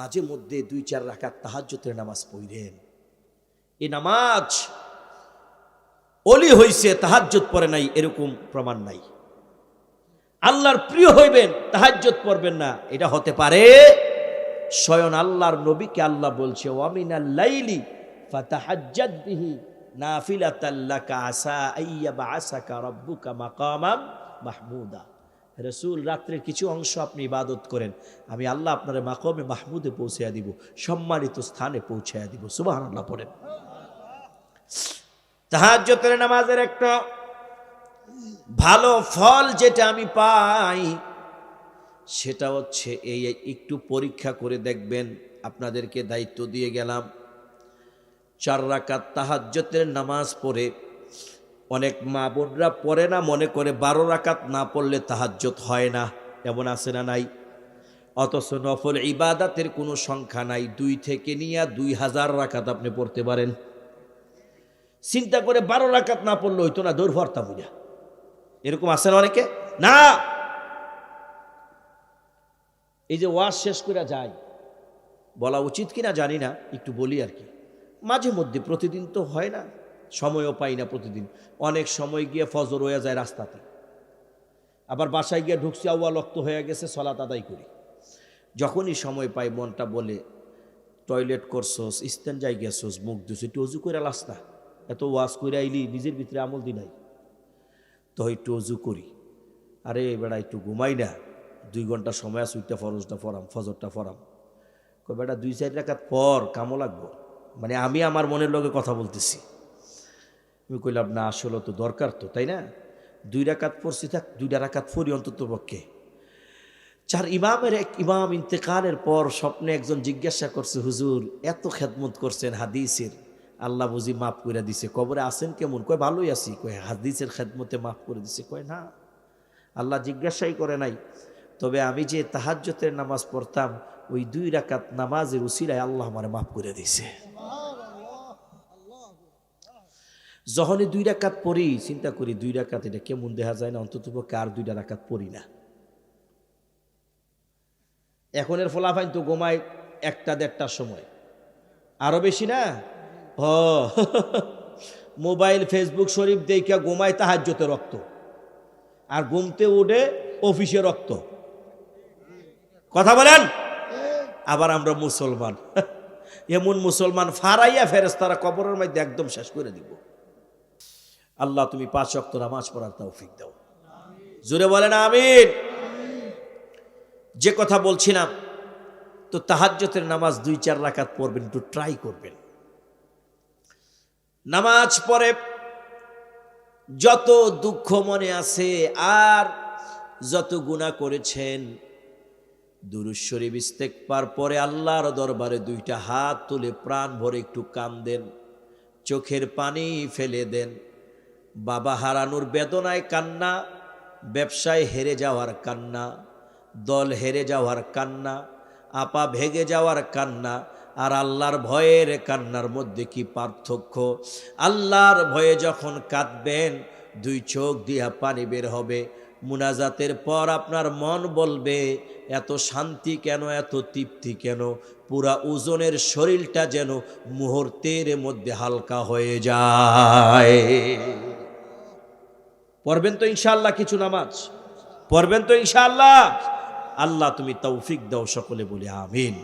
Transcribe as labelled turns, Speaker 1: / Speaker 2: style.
Speaker 1: মাঝে মধ্যে দুই, চার রাখাত তাহাজ্যতের নামাজ পড়েন এই নামাজ অলি হইছে তাহাজ্জত পড়ে নাই, এরকম প্রমাণ নাই। আল্লাহর প্রিয় হইবেন তাহাজ্জত পড়বেন না, এটা হতে পারে স্বয়ং আল্লাহর নবীকে আল্লাহ বলছে লাইলি বিহি নাফিলাতাল্লাকা আসা আইয়া মাকামাম মাহমুদা। রসুল রাত্রের কিছু অংশ আপনি ইবাদত করেন, আমি আল্লাহ আপনার মাকমে মাহমুদে পৌঁছাইয়া দিব, সম্মানিত স্থানে পৌঁছাইয়া দিব। সুবহানাল্লাহ পড়েন। তাহাজ্জতের নামাজের একটা ভালো ফল যেটা আমি পাই, সেটা হচ্ছে এই একটু পরীক্ষা করে দেখবেন, আপনাদেরকে দায়িত্ব দিয়ে গেলাম। চার রাকাত তাহাজ্জতের নামাজ পড়ে অনেক মা বোনরা পড়ে না, মনে করে বারো রাকাত না পড়লে তাহাজ্জত হয় না। এমন আছে না নাই? অথচ নফল ইবাদাতের কোনো সংখ্যা নাই। দুই থেকে নিয়ে দুই হাজার রাকাত আপনি পড়তে পারেন। চিন্তা করে বারো রাকাত না পড়লে হইতো না দৌড় ভরতা বুঝা। এরকম না অনেকে? না! এই যে ওয়াজ শেষ করে যায় বলা উচিত কিনা জানি না, একটু বলি আর কি। মাঝে মধ্যে, প্রতিদিন তো হয় না। সময়ও পাই না প্রতিদিন। অনেক সময় গিয়ে ফজর হয়ে যায় রাস্তাতে। আবার বাসায় গিয়ে ঢুকছি, আউয়া লক্ত হয়ে গেছে, সলাত আদায় করি। যখনই সময় পাই, মনটা বলে, টয়লেট করছোস, স্ট্যান্ড যাই গেছোস, মুখ দিস একটু অজু করে লাস না। এত ওয়াশ করে আইলি, নিজের ভিতরে আমল দি নাই। তো একটু অজু করি। আরে বেড়া, একটু ঘুমাই না। দুই ঘণ্টা সময় আছে উইটা ফরজটা ফরাম ফজরটা ফরাম কই বেটা দুই, চার রাখাত পর কামও লাগবো। মানে আমি আমার মনের লগে কথা বলতেছি। আমি কইলাম, না, আসলে তো দরকার তো তাই না? দুই রাকাত পড়ছি, থাক, দুইটা রাকাত পড়ি অন্তত পক্ষে। চার ইমামের এক ইমাম ইন্তেকালের পর স্বপ্নে একজন জিজ্ঞাসা করছে, হুজুর, এত খেদমত করছেন হাদিসের, আল্লাহ বুঝি মাফ করে দিছে, কবরে আছেন কেমন? কয়, ভালোই আছি কয়, হাদিসের খেদমতে মাফ করে দিছে কয়, না, আল্লাহ জিজ্ঞাসাই করে নাই। তবে আমি যে তাহাজ্জতের নামাজ পড়তাম, ওই দুই রাকাত নামাজের উসিলায় আল্লাহ আমার মাফ করে দিছে। যখনই দুই রাকাত পড়ি, চিন্তা করি দুই রাকাত এটা কেমন দেখা যায় না, অন্তত আর দুইটা রাকাত পড়ি না। এখনের ফলাফাইন তো গোমায় একটা দেড়টার সময়। আরও বেশি না? হ। মোবাইল, ফেসবুক শরীফ দেখা গোমায় তাহাজ্যতে রক্ত। আর ঘুমতে উঠে অফিসে রক্ত। কথা বলেন? আবার আমরা মুসলমান। এমন মুসলমান ফারাইয়া ফেরেস তারা কবরের মধ্যে একদম শেষ করে দিব। আল্লাহ তুমি পাঁচ অক্ত নামাজ পড়ার তৌফিক দাও। জুড়ে বলেন আমিন। যে কথা বলছিলাম, তো তাহাজ্জতের নামাজ দুই চার রাকাত পড়বেন, একটু ট্রাই করবেন। নামাজ পড়ে যত দুঃখ মনে আছে আর যত গুণা করেছেন দুরুশ্বরী বিস্তেক পার পরে আল্লাহর দরবারে দুইটা হাত তুলে প্রাণ ভরে একটু কান দেন চোখের পানি ফেলে দেন। বাবা হারানোর বেদনায় কান্না, ব্যবসায় হেরে যাওয়ার কান্না, দল হেরে যাওয়ার কান্না, আপা ভেগে যাওয়ার কান্না আর আল্লাহর ভয়ের কান্নার মধ্যে কি পার্থক্য? আল্লাহর ভয়ে যখন কাঁদবেন, দুই চোখ দিয়া পানি বের হবে। মুনাজাতের পর আপনার মন বলবে, এত শান্তি কেন, এত তৃপ্তি কেন? পুরা ওজনের শরীরটা যেন মুহূর্তের মধ্যে হালকা হয়ে যায়। পড়বেন তো ইনশাল্লাহ কিছু নামাজ। পড়বেন তো ইনশাল্লাহ আল্লাহ তুমি তৌফিক দাও সকলে বলে, আমিন।